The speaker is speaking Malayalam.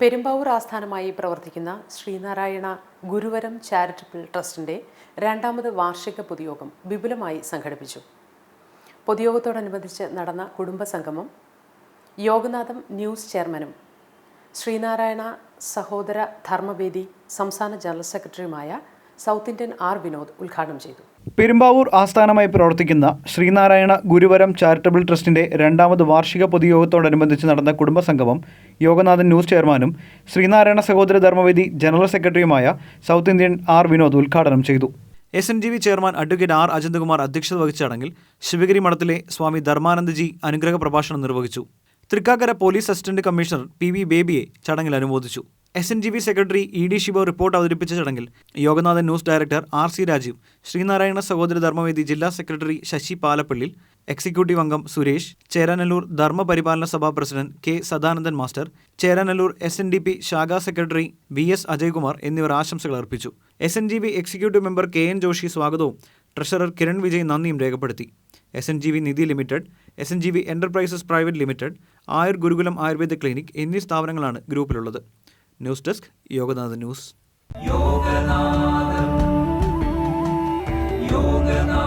പെരുമ്പാവൂർ ആസ്ഥാനമായി പ്രവർത്തിക്കുന്ന ശ്രീനാരായണ ഗുരുവരം ചാരിറ്റബിൾ ട്രസ്റ്റിന്റെ രണ്ടാമത് വാർഷിക പൊതുയോഗം വിപുലമായി സംഘടിപ്പിച്ചു. പൊതുയോഗത്തോടനുബന്ധിച്ച് നടന്ന കുടുംബസംഗമം യോഗനാഥം ന്യൂസ് ചെയർമാനും ശ്രീനാരായണ സഹോദര ധർമ്മവേദി സംസ്ഥാന ജനറൽ സെക്രട്ടറിയുമായ സൗത്ത് ഇന്ത്യൻ ആർ വിനോദ് ഉദ്ഘാടനം ചെയ്തു. പെരുമ്പാവൂർ ആസ്ഥാനമായി പ്രവർത്തിക്കുന്ന ശ്രീനാരായണ ഗുരുവരം ചാരിറ്റബിൾ ട്രസ്റ്റിന്റെ രണ്ടാമത് വാർഷിക പൊതുയോഗത്തോടനുബന്ധിച്ച് നടന്ന കുടുംബസംഗമം യോഗനാഥൻ ന്യൂസ് ചെയർമാനും ശ്രീനാരായണ സഹോദര ധർമ്മവേദി ജനറൽ സെക്രട്ടറിയുമായ സൗത്ത് ഇന്ത്യൻ ആർ വിനോദ് ഉദ്ഘാടനം ചെയ്തു. S N G V chairman advocate R Ajanthakumar അധ്യക്ഷത വഹിച്ച ചടങ്ങിൽ ശിവഗിരി മഠത്തിലെ സ്വാമി ധർമാനന്ദജി അനുഗ്രഹ പ്രഭാഷണം നിർവഹിച്ചു. Thrikkakara police assistant commissioner P V ബേബിയെ ചടങ്ങിൽ അനുമോദിച്ചു. S N G B secretary E D Siva report അവതരിപ്പിച്ച ചടങ്ങിൽ Yoganathan news director R C Rajeev Sreenarayana Sahodara Dharmavedi ജില്ലാ സെക്രട്ടറി ശശി പാലപ്പള്ളി എക്സിക്യൂട്ടീവ് അംഗം Suresh Cheranalloor Dharmaparipalana Sabha president K Sadanandan master Cheranalloor S N D P ശാഖാ സെക്രട്ടറി വി എസ് അജയ്കുമാർ എന്നിവർ ആശംസകൾ അർപ്പിച്ചു. S N G B executive member K N Joshi സ്വാഗതവും ട്രഷറർ കിരൺ വിജയ് നന്ദിയും രേഖപ്പെടുത്തി. S N G V Nidhi limited S N G V enterprises private limited Ayur Gurukulam Ayurveda clinic എന്നീ സ്ഥാപനങ്ങളാണ് ഗ്രൂപ്പിലുള്ളത്. News desk Yoganatha news. Yoganatham Yoganatha